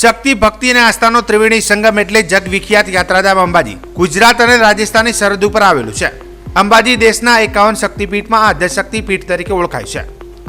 શક્તિ, ભક્તિ અને આસ્થાનો ત્રિવેણી સંગમ એટલે જગવિખ્યાત યાત્રાધામ અંબાજી. ગુજરાત અને રાજસ્થાનની સરહદ ઉપર આવેલું છે. અંબાજી દેશના એકાવન શક્તિપીઠમાં આ દશક્તિપીઠ તરીકે ઓળખાય છે.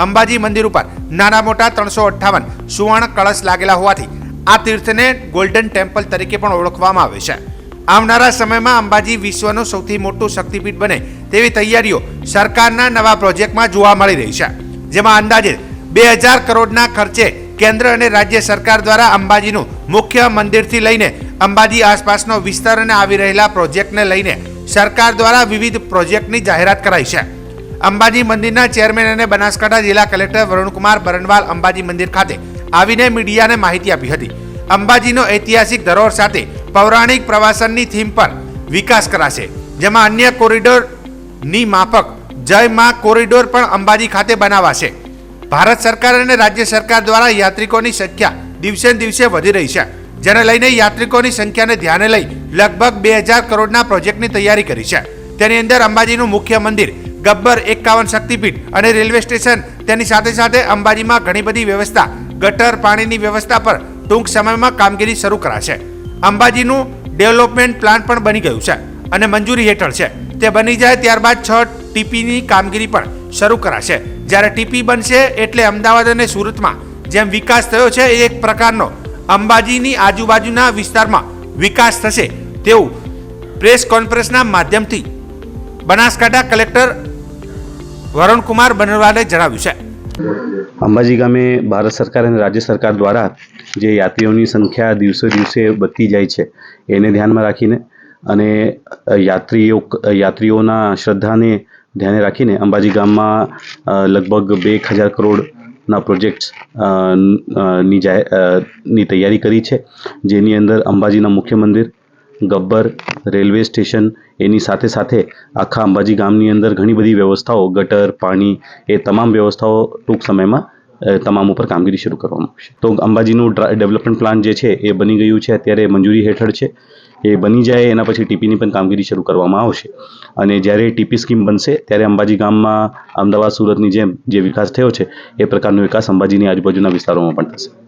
અંબાજી મંદિર ઉપર નાના મોટા ત્રણસો અઠ્ઠાવન સુવર્ણ કળશ લાગેલા હોવાથી આ તીર્થને ગોલ્ડન ટેમ્પલ તરીકે પણ ઓળખવામાં આવે છે. આવનારા સમયમાં અંબાજી વિશ્વનું સૌથી મોટું શક્તિપીઠ બને તેવી તૈયારીઓ સરકારના નવા પ્રોજેક્ટમાં જોવા મળી રહી છે. જેમાં અંદાજે બે હજાર કરોડના ખર્ચે કેન્દ્ર અને રાજ્ય સરકાર દ્વારા અંબાજીનું મુખ્ય મંદિરથી લઈને અંબાજી આસપાસનો વિસ્તાર અને આવી રહેલા પ્રોજેક્ટને લઈને સરકાર દ્વારા વિવિધ પ્રોજેક્ટની જાહેરાત કરાઈ છે. અંબાજી મંદિરના ચેરમેન અને બનાસકાંઠા જિલ્લા કલેક્ટર વરુણકુમાર બરનવાલ અંબાજી મંદિર ખાતે આવીને મીડિયાને માહિતી આપી હતી. અંબાજીનો ઐતિહાસિક ધરોહર સાથે પૌરાણિક પ્રવાસનની થીમ પર વિકાસ કરાશે, જેમાં અન્ય કોરિડોરની માફક જય મા કોરિડોર પણ અંબાજી ખાતે બનાવાશે. ભારત સરકાર અને રાજ્ય સરકાર દ્વારા યાત્રિકોની સંખ્યા દિવસે દિવસે વધી રહી છે. જેને લઈને યાત્રિકોની સંખ્યાને ધ્યાને લઈ લગભગ બે હજાર કરોડના પ્રોજેક્ટની તૈયારી કરી છે. તેની અંદર અંબાજીનું મુખ્ય મંદિર, ગબ્બર એકાવન શક્તિપીઠ અને રેલવે સ્ટેશન તેની સાથે સાથે અંબાજીમાં ઘણી બધી વ્યવસ્થા, ગટર પાણીની વ્યવસ્થા પર ટૂંક સમયમાં કામગીરી શરૂ કરાશે. અંબાજીનું ડેવલપમેન્ટ પ્લાન પણ બની ગયું છે અને મંજૂરી હેઠળ છે. તે બની જાય ત્યારબાદ છ ટીપીની કામગીરી પણ શરૂ કરાશે. જ્યારે ટીપી બનશે એટલે અમદાવાદ અને સુરતમાં જેમ વિકાસ થયો છે, એ એક પ્રકારનો અંબાજીની આજુબાજુના વિસ્તારમાં વિકાસ થશે તેવું પ્રેસ કોન્ફરન્સના માધ્યમથી બનાસકાંઠા કલેક્ટર વરુણકુમાર બનરવાલે જણાવ્યું છે. અંબાજી ગામે ભારત સરકાર અને રાજ્ય સરકાર દ્વારા જે યાત્રીઓની સંખ્યા દિવસે દિવસે વધતી જાય છે, એને ધ્યાનમાં રાખીને અને યાત્રીઓ, યાત્રીઓના શ્રદ્ધાને ધ્યાને રાખીને અંબાજી ગામમાં લગભગ બે એક હજાર કરોડના પ્રોજેક્ટ્સની ની તૈયારી કરી છે. જેની અંદર અંબાજીના મુખ્ય મંદિર, ગબ્બર, રેલવે સ્ટેશન, એની સાથે સાથે આખા અંબાજી ગામની અંદર ઘણી બધી વ્યવસ્થાઓ, ગટર, પાણી, એ તમામ વ્યવસ્થાઓ ટૂંક સમયમાં તમામ ઉપર કામગીરી શરૂ કરવામાં આવશે. તો અંબાજીનું ડેવલપમેન્ટ પ્લાન જે છે એ બની ગયું છે. અત્યારે મંજૂરી હેઠળ છે. એ બની જાય, એના પછી ટીપીની પણ કામગીરી શરૂ કરવામાં આવશે. અને જ્યારે ટીપી સ્કીમ બનશે, ત્યારે અંબાજી ગામમાં અમદાવાદ, સુરતની જેમ જે વિકાસ થયો છે, એ પ્રકારનો વિકાસ અંબાજીની આજુબાજુના વિસ્તારોમાં પણ થશે.